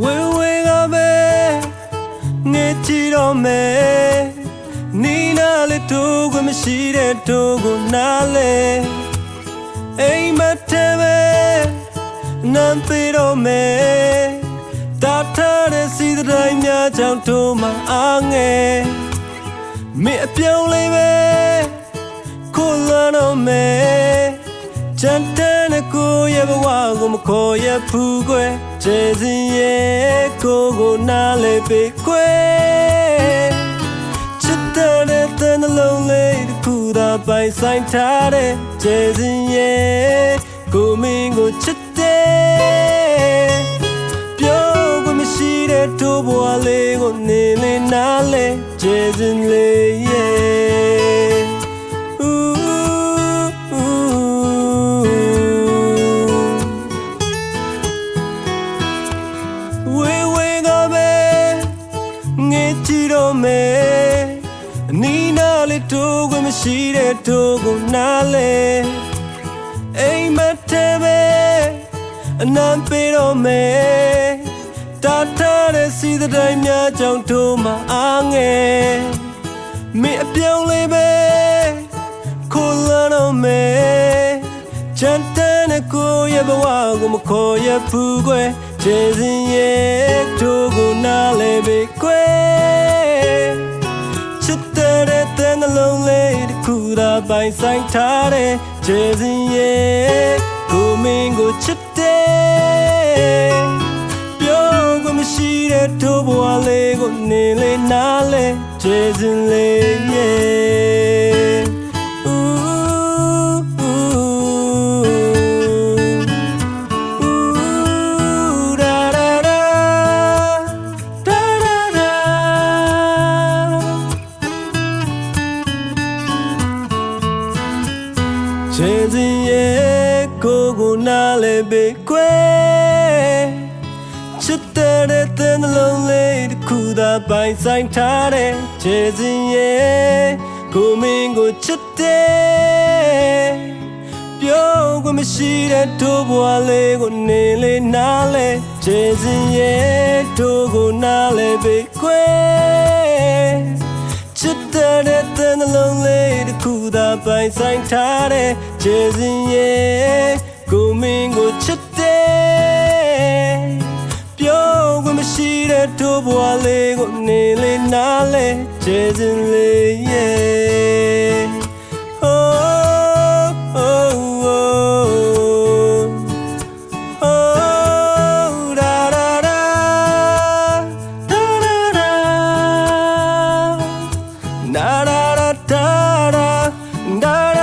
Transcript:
ဝေဝေကပဲငေချီတော့မယ်နီနာလေးတို့ကမရှိတဲ့တို့ကိုနားလေအိမ်မထဲပဲနမ်းသေးတော့မယ်တာထားတဲ့စီတိုင်းများကြောင့်တို့မှအားငယ်မင်းအပြောင်းလေးပဲခိုးလွှမ်းတော့မယ် ချန်တဲ့နဲ့ကိုရဲ့ဘဝကိုမခေါ်ရဖူးကွယ်ခြေစင်ရဲ့ကိုကိုနားလဲပေကွယ်ချစ်တဲ့တဲ့နှလုံးလေးတစ်ခုသာပိုင်ဆိုင်ထားတဲ့ခြေစင်ရဲ့ကိုမင်းကိုချစ်တဲ့ပြောခွင့်မရှိတဲ့တို့ဘဝလေးကိုနေလေနားလဲခြေစင်လေးရဲ့ မယ်အနီးနားလေးတို့ခွင့်မရှိတဲ့တို့ကိုနားလဲအိမ်မထဲပဲအနံပေးတော့မယ်တာထားတဲ့စီးတဲ့တိုင်းများကြောင့်တို့မှအားငယ်မင်းအပြောင်းလေးပဲခိုးလာတော့မယ်ချန်တဲ့နဲ့ကိုရဲ့ဘဝကိုမခေါ်ရဘူးကွယ်ခြေစင်ရဲ့တို့ကိုနားလဲပဲကွယ် လုံးလေးတစ်ခုသာပိုင်ဆိုင်ထားတဲ့ခြေစင်ရဲ့ကိုမင်းကိုချစ်တဲ့ပြောခွင့်မရှိတဲ့တို့ဘဝလေးကိုနေလေနားလဲခြေစင်လေးရဲ့ ခြေစင်ရဲ့ကိုကိုနားလဲပေကွယ်ချစ်တဲ့တဲ့နှလုံးလေးတစ်ခုသာပိုင်ဆိုင်ထားတဲ့ခြေစင်ရဲ့ကိုမင်းကိုချစ်တဲ့ပြောခွင့်မရှိတဲ့တို့ဘဝလေးကိုနေလေနားလဲခြေစင်ရဲ့တို့ကိုနားလဲပေကွယ်ချစ် တဲ့တဲ့နှလုံးလေးတစ်ခုသာပိုင်ဆိုင်ထားတဲ့ခြေစင်ရဲ့ကိုမင်းကိုချစ်တဲ့ပြောခွင့်မရှိတဲ့တို့ဘဝလေးကိုနေလေနားလဲခြေစင်လေးရဲ့ da da da da da